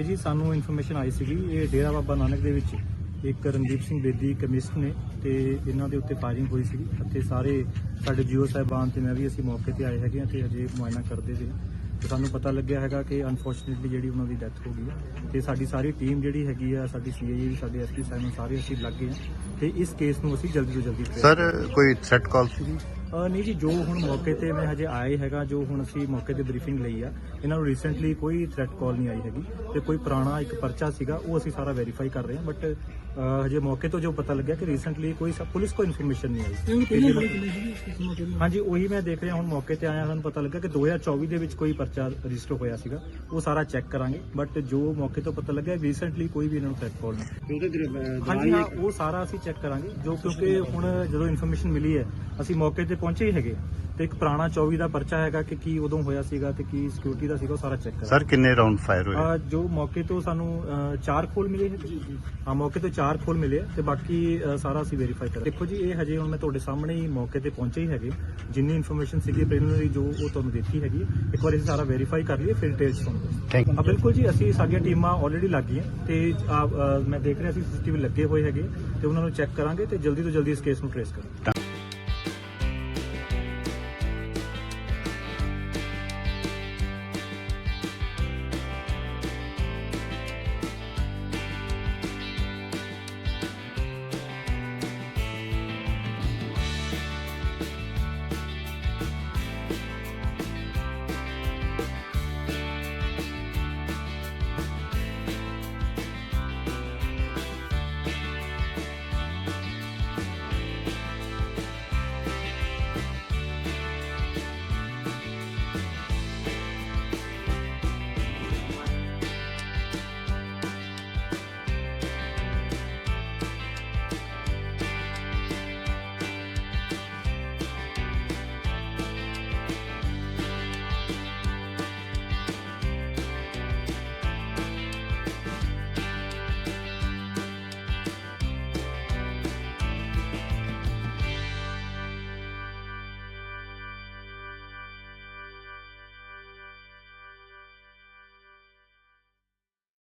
ਇਹ ਜੀ ਸਾਨੂੰ ਇਨਫੋਰਮੇਸ਼ਨ ਆਈ ਸੀਗੀ ਇਹ ਡੇਰਾ ਬਾਬਾ ਨਾਨਕ ਦੇ ਵਿੱਚ ਇੱਕ ਰਣਦੀਪ ਸਿੰਘ ਬੇਦੀ ਕੈਮਿਸਟ ਨੇ ਤੇ ਇਹਨਾਂ ਦੇ ਉੱਤੇ ਫਾਇਰਿੰਗ ਹੋਈ ਸੀਗੀ ਅਤੇ ਸਾਰੇ ਸਾਡੇ ਜੀਓ ਸਾਹਿਬਾਨ ਤੇ ਮੈਂ ਵੀ ਅਸੀਂ ਮੌਕੇ ਤੇ ਆਏ ਹੈਗੇ ਤੇ ਅਜੇ ਮੁਆਇਨਾ ਕਰਦੇ ਸੀ ਤੇ ਸਾਨੂੰ ਪਤਾ ਲੱਗਿਆ ਹੈਗਾ ਕਿ ਅਨਫੋਰਚੂਨੇਟਲੀ ਜਿਹੜੀ ਉਹਨਾਂ ਦੀ ਡੈਥ ਹੋ ਗਈ ਹੈ ਤੇ ਸਾਡੀ ਸਾਰੀ ਟੀਮ ਜਿਹੜੀ ਹੈਗੀ ਆ ਸਾਡੀ ਸੀਆਈਏ ਸਾਡੇ ਐਸਪੀ ਸਾਹਿਬ ਸਾਰੇ ਅਸੀਂ ਲੱਗ ਗਏ ਤੇ ਇਸ ਕੇਸ ਨੂੰ ਅਸੀਂ ਜਲਦੀ ਤੋਂ ਜਲਦੀ ਸਰ ਕੋਈ ਥ੍ਰੈਟ ਕਾਲ ਸੀ? ਨਹੀਂ ਜੀ ਜੋ ਹੁਣ ਮੌਕੇ ਤੇ ਮੈਂ ਹਜੇ ਆਏ ਹੈਗਾ ਜੋ ਹੁਣ ਅਸੀਂ ਮੌਕੇ ਤੇ ਬਰੀਫਿੰਗ ਲਈ ਆ ਇਹਨਾਂ ਨੂੰ ਰੀਸੈਂਟਲੀ ਕੋਈ ਥ੍ਰੈਟ ਕਾਲ ਨਹੀਂ ਆਈ ਹੈਗੀ ਤੇ ਕੋਈ ਪੁਰਾਣਾ ਇੱਕ ਪਰਚਾ ਸੀਗਾ ਉਹ ਅਸੀਂ ਸਾਰਾ ਵੈਰੀਫਾਈ ਕਰ ਰਹੇ ਹਾਂ ਬਟ ਹਜੇ ਮੌਕੇ ਤੋਂ ਜੋ ਪਤਾ ਲੱਗਿਆ ਕਿ ਰੀਸੈਂਟਲੀ ਕੋਈ ਪੁਲਿਸ ਕੋ ਇਨਫੋਰਮੇਸ਼ਨ ਨਹੀਂ ਆਈ। ਹਾਂਜੀ ਉਹੀ ਮੈਂ ਦੇਖ ਰਿਹਾ ਹੁਣ ਮੌਕੇ ਤੇ ਆਇਆ ਸਾਨੂੰ ਪਤਾ ਲੱਗਾ ਕਿ 2024 ਦੇ ਵਿੱਚ ਕੋਈ ਪਰਚਾ ਰਜਿਸਟਰ ਹੋਇਆ ਸੀਗਾ ਉਹ ਸਾਰਾ ਚੈੱਕ ਕਰਾਂਗੇ ਬਟ ਜੋ ਮੌਕੇ ਤੋਂ ਪਤਾ ਲੱਗਿਆ ਰੀਸੈਂਟਲੀ ਕੋਈ ਵੀ ਇਹਨਾਂ ਨੂੰ ਥ੍ਰੈਟ ਕਾਲ ਨਹੀਂ ਹਾਂਜੀ ਹਾਂ ਉਹ ਸਾਰਾ ਅਸੀਂ ਚੈੱਕ ਕਰਾਂਗੇ ਜੋ ਕਿਉਂਕਿ ਹੁਣ ਜਦੋਂ ਇਨਫੋਰਮੇਸ਼ਨ ਮਿਲੀ ਹੈ ਅਸੀਂ ਮੌਕੇ ਤੇ ਪਹੁੰਚੇ ਹੀ ਹੈਗੇ ਤੇ ਇੱਕ ਪੁਰਾਣਾ 24 ਦਾ ਪਰਚਾ ਹੈਗਾ ਕਿ ਕੀ ਉਦੋਂ ਹੋਇਆ ਸੀਗਾ ਤੇ ਕੀ ਸਿਕਿਉਰਿਟੀ ਦਾ ਸੀਗਾ ਉਹ ਸਾਰਾ ਚੈੱਕ ਕਰਾਂਗੇ। ਸਰ ਕਿੰਨੇ ਰਾਉਂਡ ਫਾਇਰ ਹੋਏ? ਅਹ ਜੋ ਮੌਕੇ ਤੋਂ ਸਾਨੂੰ ਚਾਰ ਖੋਲ ਮਿਲੇ ਹੈ। ਹਾਂ ਮੌਕੇ ਤੋਂ ਚਾਰ ਖੋਲ ਮਿਲੇ ਤੇ ਬਾਕੀ ਅਹ, ਸਾਰਾ ਅਸੀਂ ਵੈਰੀਫਾਈ ਕਰ ਦੇਖੋ ਜੀ ਇਹ ਹਜੇ ਹੁਣ ਮੈਂ ਤੁਹਾਡੇ ਸਾਹਮਣੇ ਹੀ ਮੌਕੇ ਤੇ ਪਹੁੰਚੇ ਹੀ ਹੈਗੇ। ਜਿੰਨੀ ਇਨਫੋਰਮੇਸ਼ਨ ਸੀਗੀ ਪ੍ਰੀਲਿਮਿਨਰੀ ਜੋ ਉਹ ਤੁਹਾਨੂੰ ਦਿੱਤੀ ਹੈਗੀ ਇੱਕ ਵਾਰ ਅਸੀਂ ਸਾਰਾ ਵੈਰੀਫਾਈ ਕਰ ਲਈਏ ਫਿਰ ਡਿਟੇਲਸ ਤੁਹਾਨੂੰ ਦੱਸਾਂਗੇ। ਥੈਂਕ ਹਾਂ ਬਿਲਕੁਲ ਜੀ ਅਸੀਂ ਸਾਡੀਆਂ ਟੀਮਾਂ ਆਲਰੇਡੀ ਲੱਗ ਗਈਆਂ ਤੇ ਆ, ਅ, ਮੈਂ ਦੇਖ ਰਿਹਾ ਸੀ ਸੀਸੀਟੀਵੀ ਲੱਗੇ ਹੋਏ ਹੈਗੇ ਤੇ ਉਹਨਾਂ ਨੂੰ ਚੈੱਕ ਕਰਾਂਗੇ ਤੇ ਜਲਦੀ ਤੋਂ ਜਲਦੀ ਇਸ ਕੇਸ ਨੂੰ ਟ੍ਰੇਸ ਕਰਾਂਗੇ।